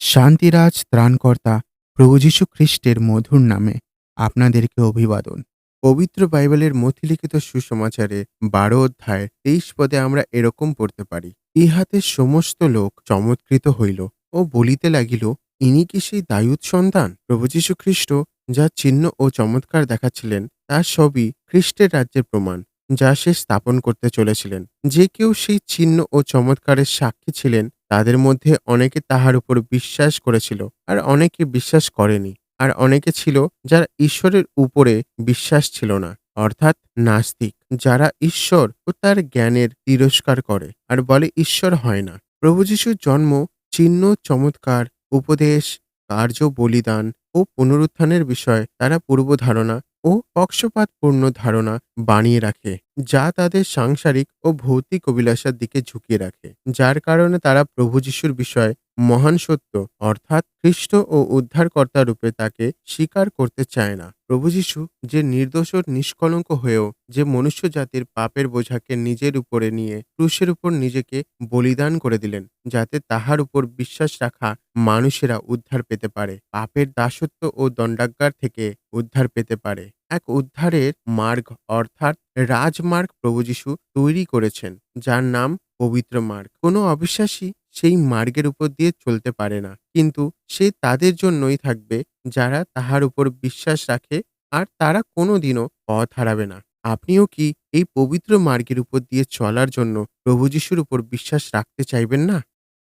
শান্তিরাজ ত্রাণকর্তা প্রভু যীশু খ্রিস্টের মধুর নামে আপনাদেরকে অভিবাদন। পবিত্র বাইবেলের মথিলিখিত সুসমাচারে বারো অধ্যায় তেইশ পদে আমরা এরকম পড়তে পারি, ইহাতে সমস্ত লোক চমৎকৃত হইল ও বলিতে লাগিল, ইনি কি সেই দায়ুদ সন্তান, প্রভু যীশু খ্রিস্ট, যা চিহ্ন ও চমৎকার দেখাচ্ছিলেন, তা সবই খ্রিস্টের রাজ্যের প্রমাণ, যা সে স্থাপন করতে চলেছিলেন, যে কেউ সেই চিহ্ন ও চমৎকারের সাক্ষী ছিলেন তাদের মধ্যে অনেকে তাহার উপর বিশ্বাস করেছিল আর অনেকে বিশ্বাস করেনি। আর অনেকে ছিল যারা ঈশ্বরের উপরে বিশ্বাস ছিল না, অর্থাৎ নাস্তিক, যারা ঈশ্বর ও তার জ্ঞানের তিরস্কার করে আর বলে ঈশ্বর হয় না। প্রভু যিশুর জন্ম, চিহ্ন, চমৎকার, উপদেশ, কার্য, বলিদান ও পুনরুত্থানের বিষয়ে তারা পূর্ব ধারণা ও পক্ষপাতপূর্ণ ধারণা বানিয়ে রাখে। যা তাদের সাংসারিক ও ভৌতিক অভিলাষার দিকে ঝুঁকিয়ে রাখে, যার কারণে তারা প্রভু যিশুর বিষয়ে মহান সত্য, অর্থাৎ খ্রিস্ট ও উদ্ধারকর্তা রূপে তাকে স্বীকার করতে চায় না। প্রভু যিশু যে নির্দোষ ও নিষ্কলঙ্ক হয়েও যে মনুষ্য জাতির পাপের বোঝাকে নিজের উপরে নিয়ে ক্রুশের উপর নিজেকে বলিদান করে দিলেন, যাতে তাহার উপর বিশ্বাস রাখা মানুষেরা উদ্ধার পেতে পারে, পাপের দাসত্ব ও দণ্ডাজ্ঞার থেকে উদ্ধার পেতে পারে। এক উদ্ধারের মার্গ অর্থাৎ রাজমার্গ প্রভু যিশু তৈরি করেছেন, যার নাম পবিত্র মার্গ। কোনো অবিশ্বাসী সেই মার্গের উপর দিয়ে চলতে পারে না, কিন্তু সে তাদের জন্যই থাকবে, যারা তাহার উপর বিশ্বাস রাখে, আর তারা কোনোদিনও পথ হারাবে না। আপনিও কি এই পবিত্র মার্গের উপর দিয়ে চলার জন্য প্রভু যিশুর উপর বিশ্বাস রাখতে চাইবেন না?